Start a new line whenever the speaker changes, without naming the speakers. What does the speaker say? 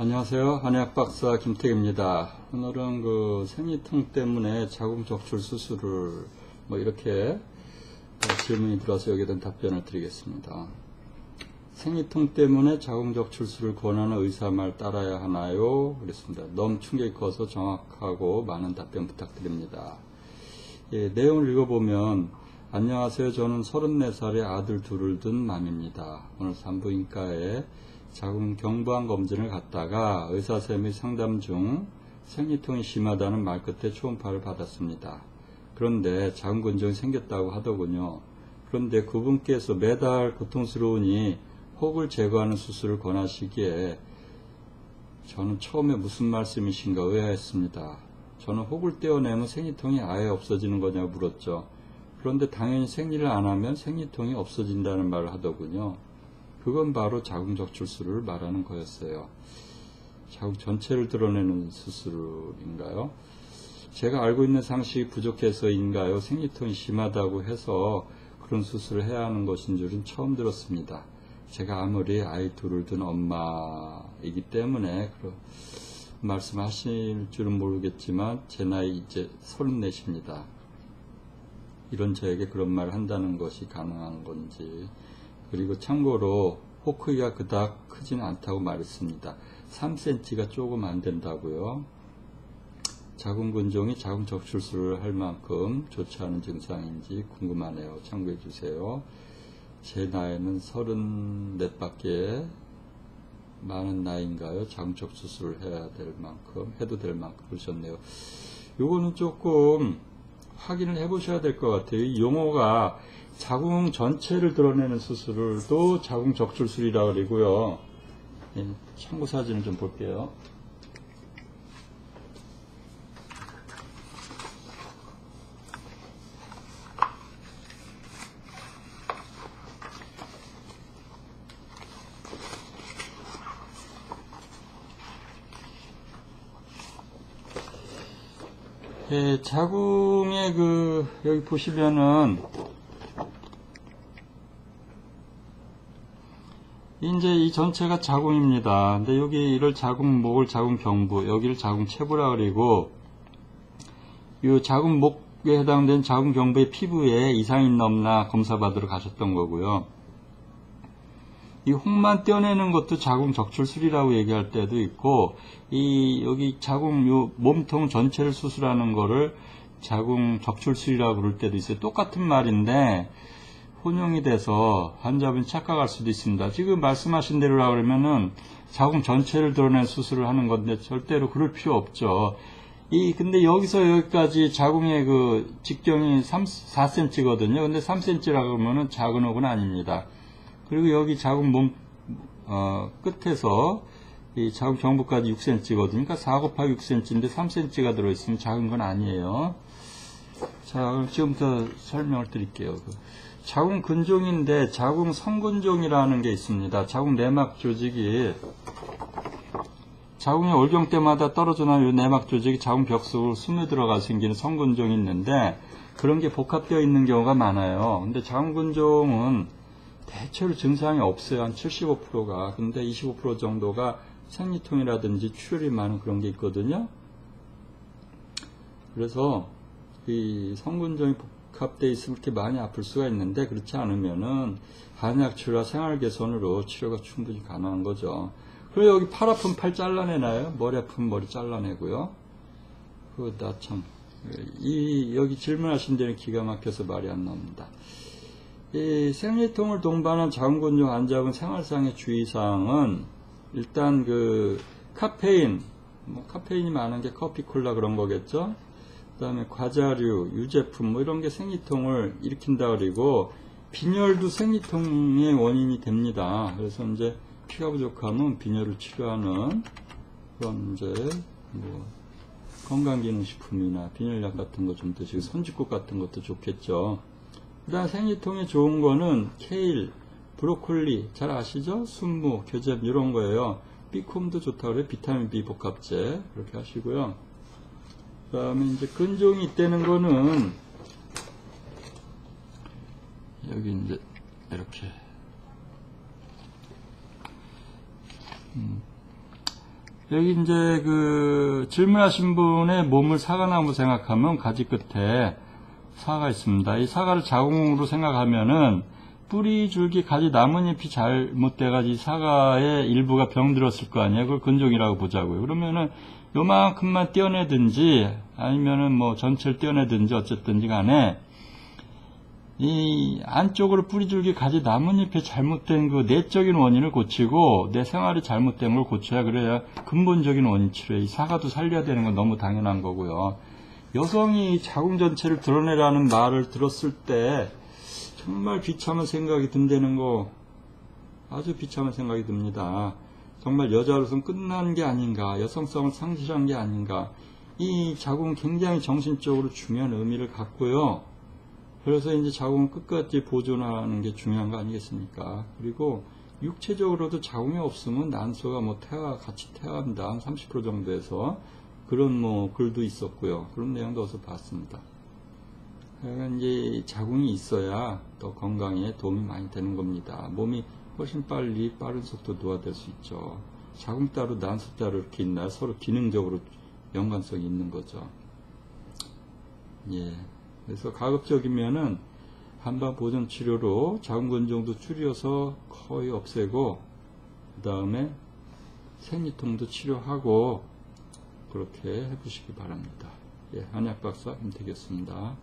안녕하세요. 한의학 박사 김택입니다. 오늘은 그 생리통 때문에 자궁 적출 수술을 뭐 이렇게 질문이 들어와서 여기에 대한 답변을 드리겠습니다. 생리통 때문에 자궁 적출술을 권하는 의사 말 따라야 하나요? 그랬습니다. 너무 충격이 커서 정확하고 많은 답변 부탁드립니다. 예, 내용을 읽어보면 안녕하세요. 저는 34살의 아들 둘을 둔 맘입니다. 오늘 산부인과에 자궁 경부암 검진을 갔다가 의사쌤의 상담 중 생리통이 심하다는 말 끝에 초음파를 받았습니다. 그런데 자궁 근종이 생겼다고 하더군요. 그런데 그분께서 매달 고통스러우니 혹을 제거하는 수술을 권하시기에 저는 처음에 무슨 말씀이신가 의아했습니다. 저는 혹을 떼어내면 생리통이 아예 없어지는 거냐고 물었죠. 그런데 당연히 생리를 안 하면 생리통이 없어진다는 말을 하더군요. 그건 바로 자궁 적 출술을 말하는 거였어요. 자궁 전체를 드러내는 수술인가요? 제가 알고 있는 상식이 부족해서인가요? 생리통이 심하다고 해서 그런 수술을 해야 하는 것인 줄은 처음 들었습니다. 제가 아무리 아이 둘을 둔 엄마이기 때문에 그런 말씀하실 줄은 모르겠지만 제 나이 이제 34입니다. 이런 저에게 그런 말을 한다는 것이 가능한 건지 그리고 참고로 호크기가 그닥 크지는 않다고 말했습니다. 3cm가 조금 안 된다고요. 자궁 근종이 자궁 적출술을 할 만큼 좋지 않은 증상인지 궁금하네요. 참고해 주세요. 제 나이는 34밖에 많은 나이인가요? 자궁 적출술을 해야 될 만큼 해도 될 만큼 그러셨네요. 요거는 조금 확인을 해 보셔야 될 것 같아요. 이 용어가 자궁 전체를 드러내는 수술을 또 자궁 적출술이라고 그러고요. 예, 참고 사진을 좀 볼게요. 예, 자궁의 그 여기 보시면은 이제 이 전체가 자궁입니다. 근데 여기 이를 자궁 목을 자궁 경부, 여기를 자궁 체부라 그리고 이 자궁 목에 해당된 자궁 경부의 피부에 이상이 없나 검사받으러 가셨던 거고요. 이 혹만 떼어내는 것도 자궁 적출술이라고 얘기할 때도 있고 이 여기 자궁 요 몸통 전체를 수술하는 거를 자궁 적출술이라고 그럴 때도 있어요. 똑같은 말인데 혼용이 돼서 환자분이 착각할 수도 있습니다. 지금 말씀하신 대로라 그러면은 자궁 전체를 드러낸 수술을 하는 건데 절대로 그럴 필요 없죠. 이 근데 여기서 여기까지 자궁의 그 직경이 3, 4cm거든요. 근데 3cm라 그러면은 작은 혹은 아닙니다. 그리고 여기 자궁 몸 어, 끝에서 이 자궁 경부까지 6cm거든요. 그러니까 4 곱하기 6cm인데 3cm가 들어있으면 작은 건 아니에요. 자, 지금부터 설명을 드릴게요. 그 자궁 근종인데 자궁 성근종이라는 게 있습니다. 자궁 내막 조직이 자궁의 올경 때마다 떨어져 나온 내막 조직이 자궁 벽 속으로 스며들어가 생기는 성근종이 있는데 그런 게 복합되어 있는 경우가 많아요. 근데 자궁 근종은 대체로 증상이 없어요. 한 75%가. 근데 25% 정도가 생리통이라든지 출혈이 많은 그런 게 있거든요. 그래서 이 성근종이 복합되어 있으면 이렇게 많이 아플 수가 있는데 그렇지 않으면은 한약 치료와 생활 개선으로 치료가 충분히 가능한 거죠. 그리고 여기 팔 아픈 팔 잘라내나요? 머리 아픈 머리 잘라내고요. 그나 참. 이, 여기 질문하신 데는 기가 막혀서 말이 안 나옵니다. 이 생리통을 동반한 자궁근종 환자분 생활상의 주의사항은 일단 그 카페인, 뭐 카페인이 많은 게 커피, 콜라 그런 거겠죠. 그 다음에 과자류, 유제품 뭐 이런 게 생리통을 일으킨다 그리고 빈혈도 생리통의 원인이 됩니다. 그래서 이제 피가 부족하면 빈혈을 치료하는 그런 이제 뭐 건강기능식품이나 빈혈약 같은 거 좀 드시고 손짓국 같은 것도 좋겠죠. 그 다음 생리통에 좋은 거는 케일, 브로콜리 잘 아시죠? 순무, 교잡 이런 거예요. 비콤도 좋다고 그래요. 비타민 B 복합제 그렇게 하시고요. 그 다음에 이제 근종이 있다는 거는 여기 이제 이렇게 음, 여기 이제 그 질문하신 분의 몸을 사과나무 생각하면 가지 끝에 사가 있습니다. 이 사과를 자궁으로 생각하면은 뿌리, 줄기, 가지, 나뭇잎이 잘못돼가지고 사과의 일부가 병들었을 거 아니에요. 그걸 근종이라고 보자고요. 그러면은 요만큼만 떼어내든지 아니면은 뭐 전체를 떼어내든지 어쨌든지 간에 이 안쪽으로 뿌리 줄기 가지 나뭇잎에 잘못된 그 내적인 원인을 고치고 내 생활이 잘못된 걸 고쳐야 그래야 근본적인 원인 치료에 이 사과도 살려야 되는 건 너무 당연한 거고요. 여성이 자궁 전체를 드러내라는 말을 들었을 때 정말 비참한 생각이 든다는 거 아주 비참한 생각이 듭니다. 정말 여자로서는 끝난 게 아닌가, 여성성을 상실한 게 아닌가. 이 자궁은 굉장히 정신적으로 중요한 의미를 갖고요. 그래서 이제 자궁을 끝까지 보존하는 게 중요한 거 아니겠습니까? 그리고 육체적으로도 자궁이 없으면 난소가 뭐 태아 같이 태아한다 한 30% 정도에서 그런 뭐 글도 있었고요. 그런 내용도 어서 봤습니다. 그러니까 이제 자궁이 있어야 더 건강에 도움이 많이 되는 겁니다. 몸이 훨씬 빨리 빠른 속도 노화될 수 있죠. 자궁 따로 난소 따로 이렇게 있나요? 서로 기능적으로 연관성이 있는 거죠. 예. 그래서 가급적이면은 한방 보존 치료로 자궁 근종도 줄여서 거의 없애고 그 다음에 생리통도 치료하고 그렇게 해보시기 바랍니다. 예, 한약 박사 임되겠습니다.